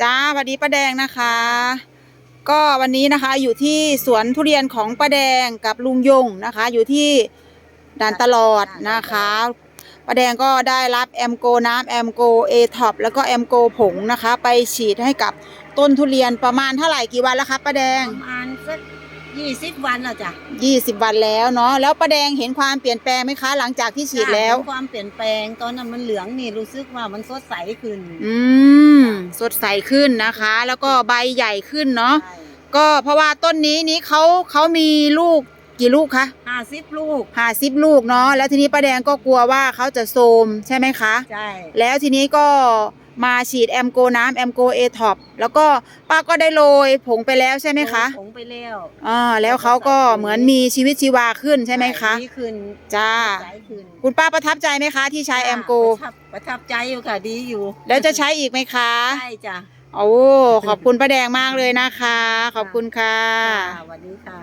จ้าสวัสดีป้าแดงนะคะ ก็วันนี้นะคะอยู่ที่สวนทุเรียนของป้าแดงกับลุงยงนะคะ อยู่ที่ด่านตลอดนะคะป้าแดงก็ได้รับแอมโกน้ำแอมโกเอท็อปแล้วก็แอมโกผงนะคะ ไปฉีดให้กับต้นทุเรียนประมาณเท่าไหร่กี่วันแล้วคะป้าแดงประมาณสัก ยี่สิบวันแล้วจ้ะ20วันแล้วเนาะแล้วป้าแดงเห็นความเปลี่ยนแปลงไหมคะ หลังจากที่ฉีดแล้วเห็นความเปลี่ยนแปลงตอนนั้นมันเหลืองนี่รู้สึกว่ามันสดใสขึ้น อืมสดใสขึ้นนะคะ แล้วก็ใบใหญ่ขึ้นเนาะใช่ก็เพราะว่าต้นนี้นี้เขาเขามีลูก กี่ลูกคะห้าสิบลูกห้าสิบลูกเนาะแล้วทีนี้ป้าแดงก็กลัวว่าเขาจะโทรมใช่ไหมคะ ใช่แล้วทีนี้ก็มาฉีดแอมโกน้ำแอมโกเอท็อปแล้วก็ป้าก็ได้โรยผงไปแล้วใช่ไหมคะผงไปแล้วอ่าแล้วเขาก็เหมือนมีชีวิตชีวาขึ้นใช่ไหมคะดีขึ้นจ้าใสขึ้นคุณป้าประทับใจไหมคะ ที่ใช้แอมโกประทับประทับใจอยู่ค่ะดีอยู่ แล้วจะใช้อีกไหมคะใช่จ้ะโอ้ขอบคุณป้าแดงมากเลยนะคะ ขอบคุณค่ะสวัสดีค่ะ